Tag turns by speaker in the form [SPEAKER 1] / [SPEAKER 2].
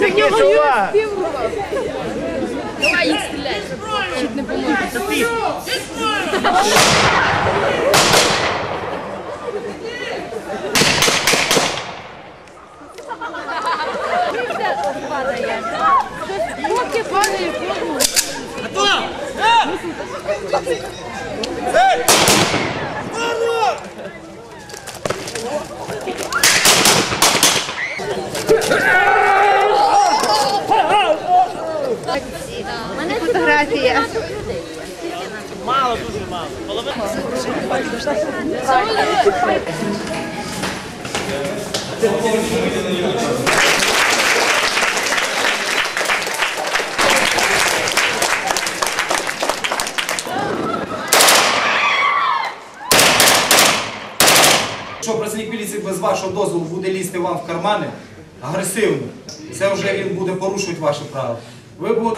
[SPEAKER 1] Таке слова.
[SPEAKER 2] Давай їх стріляй. Чуть не поможе. Поки падає форму.
[SPEAKER 3] Фотографія.
[SPEAKER 1] Мало, дуже мало. Половина.
[SPEAKER 4] Якщо працівник міліції без вашого дозволу буде лізти вам в кармани агресивно, це вже він буде порушувати ваші права. 微博。